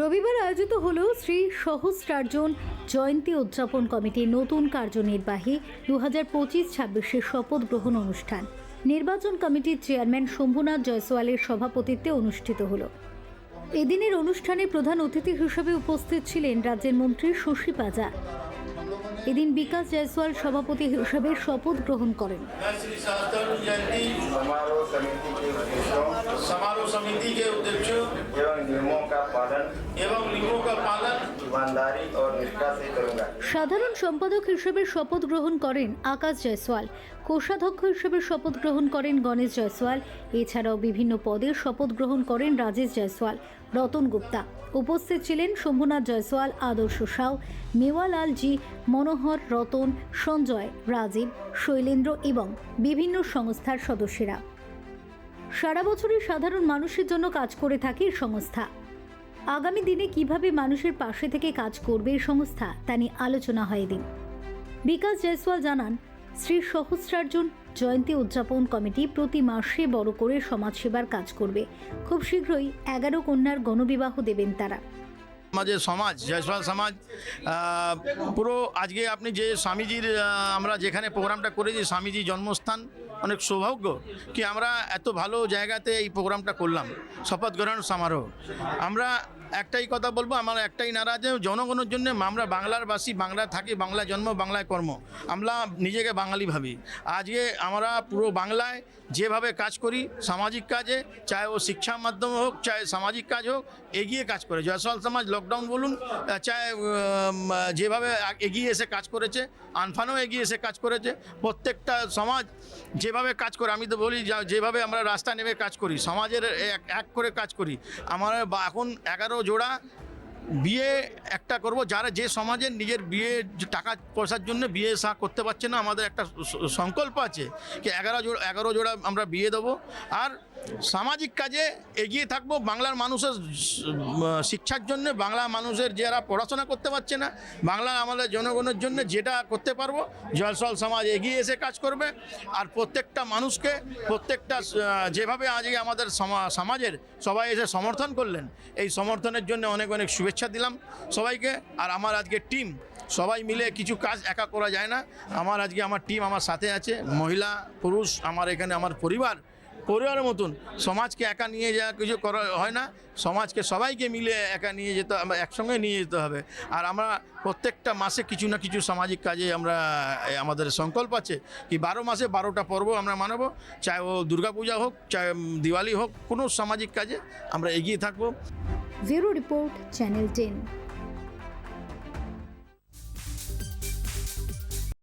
রবিবার আয়োজিত হল শ্রী সহস্রার্জন জয়ন্তী উদযাপন কমিটির নতুন কার্যনির্বাহী দু হাজার পঁচিশ ছাব্বিশের শপথ গ্রহণ অনুষ্ঠান। নির্বাচন কমিটির চেয়ারম্যান শম্ভুনাথ জয়সওয়ালের সভাপতিত্বে অনুষ্ঠিত হল। এদিনের অনুষ্ঠানে প্রধান অতিথি হিসেবে উপস্থিত ছিলেন রাজ্যের মন্ত্রী শশী পাজা। এদিন বিকাশ জয়সওয়াল সভাপতি হিসেবে শপথ গ্রহণ করেন मैं श्री सहस्त्र जयंती समारोह समिति के उद्देश्यों समारोह समिति के उद्देश्यों एवं नियमों का पालन एवं नियमों का पालन ईमानदारी और निष्ठा से करूंगा সাধারণ সম্পাদক হিসেবে শপথ গ্রহণ করেন আকাশ জয়সওয়াল কোষাধ্যক্ষ হিসেবে শপথ গ্রহণ করেন গণেশ জয়সওয়াল এছাড়াও বিভিন্ন পদে শপথ গ্রহণ করেন রাজেশ জয়সওয়াল রতন গুপ্তা উপস্থিত ছিলেন শম্ভুনাথ জয়সওয়াল আদর্শ সাউ মেওয়ালাল জি মনোহর, রতন, সঞ্জয়, রাজীব, শৈলেন্দ্র এবং বিভিন্ন সংস্থার সদস্যরা। সারা বছরই সাধারণ মানুষের জন্য কাজ করে থাকে এই সংস্থা। আগামী দিনে কীভাবে মানুষের পাশে থেকে কাজ করবে এই সংস্থা, তা নিয়ে আলোচনা হয় এদিন। বিকাশ জয়সওয়াল জানান, শ্রী সহস্রার্জুন জয়ন্তী উদযাপন কমিটি প্রতি মাসে বড় করে সমাজসেবার কাজ করবে। খুব শীঘ্রই এগারো কন্যার গণবিবাহ দেবেন তারা। আমাদের সমাজ, জয়সওয়াল সমাজ পুরো আজকে আপনি যে স্বামীজির আমরা যেখানে প্রোগ্রামটা করেছি, স্বামীজি জন্মস্থান, অনেক সৌভাগ্য কি আমরা এত ভালো জায়গাতে এই প্রোগ্রামটা করলাম। শপথ গ্রহণ সমারোহ। আমরা একটাই কথা বলব, আমার একটাই নারা যে জনগণের জন্য আমরা বাংলারবাসী, বাংলা থাকি, বাংলা জন্ম, বাংলায় কর্ম। আমরা নিজেকে বাঙালি ভাবি। আজকে আমরা পুরো বাংলায় যেভাবে কাজ করি, সামাজিক কাজে চাহে ও শিক্ষার মাধ্যমে হোক চাহে সামাজিক কাজ হোক, এগিয়ে কাজ করে। জয়সওয়াল সমাজ লকডাউন বলুন চাহে যেভাবে এগিয়ে এসে কাজ করেছে, আনফানও এগিয়ে এসে কাজ করেছে, প্রত্যেকটা সমাজ যেভাবে কাজ করে, আমি তো বলি যেভাবে আমরা রাস্তা নেমে কাজ করি, সমাজের এক করে কাজ করি, আমার এখন এগারো জোড়া বিয়ে একটা করব। যারা যে সমাজের নিজের বিয়ে, টাকা পয়সার জন্য বিয়ে সা করতে পারছে না, আমাদের একটা সংকল্প আছে কি এগারো জোড়া এগারো জোড়া আমরা বিয়ে দেবো। আর সামাজিক কাজে এগিয়ে থাকব, বাংলার মানুষের শিক্ষার জন্য, বাংলা মানুষের যারা পড়াশোনা করতে পারছে না বাংলার আমাদের জনগণের জন্য যেটা করতে পারব জলসল সমাজ এগিয়ে এসে কাজ করবে। আর প্রত্যেকটা মানুষকে, প্রত্যেকটা যেভাবে আজকে আমাদের সমা- সমাজের সবাই এসে সমর্থন করলেন, এই সমর্থনের জন্য অনেক অনেক শুভেচ্ছা। দিলাম সবাইকে। আর আমার আজকে টিম সবাই মিলে কিছু কাজ একা করা যায় না। আমার আজকে আমার টিম আমার সাথে আছে মহিলা পুরুষ আমার এখানে আমার পরিবার। পরিবারের মতন সমাজকে একা নিয়ে যাওয়া কিছু করা হয় না। সমাজকে সবাইকে মিলে একা নিয়ে যেতে একসঙ্গে নিয়ে যেতে হবে। আর আমরা প্রত্যেকটা মাসে কিছু না কিছু সামাজিক কাজে আমরা আমাদের সংকল্প আছে কি বারো মাসে বারোটা পর্ব আমরা মানব। চাहे ও দুর্গাপূজা হোক উম, দিওয়ালি হোক কোনো সামাজিক কাজে আমরা এগিয়ে থাকব। Bureau report channel ten.